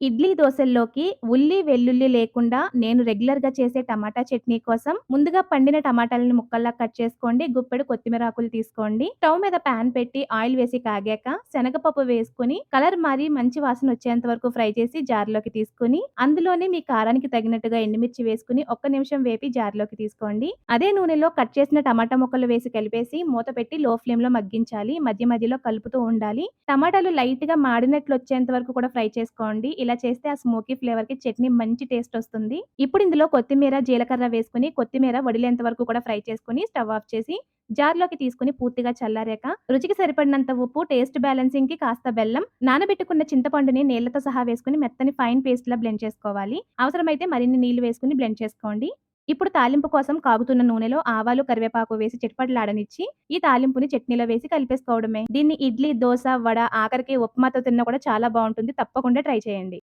ఇడ్లీ దోశల్లోకి ఉల్లి, వెల్లుల్లి లేకుండా నేను రెగ్యులర్‌గా చేసే టమాటా చట్నీ కోసం ముందుగా పండిన టమాటాలను ముక్కల్లా కట్ చేసుకోండి. గుప్పెడు కొత్తిమీర ఆకులు తీసుకోండి. స్టవ్ మీద పాన్ పెట్టి ఆయిల్ వేసి కాగాక శనగపప్పు వేసుకొని కలర్ మారి మంచి వాసన వచ్చేంత వరకు ఫ్రై చేసి జార్‌లోకి తీసుకొని అందులోనే మీ కారానికి తగినట్టుగా ఎండుమిర్చి వేసుకొని ఒక్క నిమిషం వేపి జార్‌లోకి తీసుకోండి. అదే నూనెలో కట్ చేసిన టమాటా ముక్కలు వేసి కలిపేసి మూత పెట్టి లో ఫ్లేమ్‌లో మగ్గించాలి. మధ్య మధ్యలో కలుపుతూ ఉండాలి. టమాటాలు లైట్‌గా మాడినట్లు వచ్చేంత వరకు కూడా ఫ్రై చేసుకోండి. ఇలా చేస్తే ఆ స్మోకీ ఫ్లేవర్‌కి చట్నీ మంచి టేస్ట్ వస్తుంది. ఇప్పుడు ఇందులో కొత్తిమీర, జీలకర్ర వేసుకొని కొత్తిమీర వడిలేంత వరకు కూడా ఫ్రై చేసుకొని స్టవ్ ఆఫ్ చేసి జార్‌లోకి తీసుకొని పూర్తిగా చల్లారాక రుచికి సరిపడినంత ఉప్పు, టేస్ట్ బ్యాలెన్సింగ్కి కాస్త బెల్లం, నానబెట్టుకున్న చింతపండుని నీళ్ళతో సహా వేసుకుని మెత్తని ఫైన్ పేస్ట్ లా బ్లెండ్ చేసుకోవాలి. అవసరమైతే మరిన్ని నీళ్ళు వేసుకుని బ్లెండ్ చేసుకోండి. ఇప్పుడు తాలింపు కోసం కాగుతున్న నూనెలో ఆవాలు, కరివేపాకు వేసి చిటపటలాడనిచ్చి ఈ తాలింపుని చట్నీలో వేసి కలిపేసుకోవడమే. దీన్ని ఇడ్లీ, దోస, వడ ఆఖరికి ఉప్మాతో తిన్నా కూడా చాలా బాగుంటుంది తప్పకుండా ట్రై చేయండి.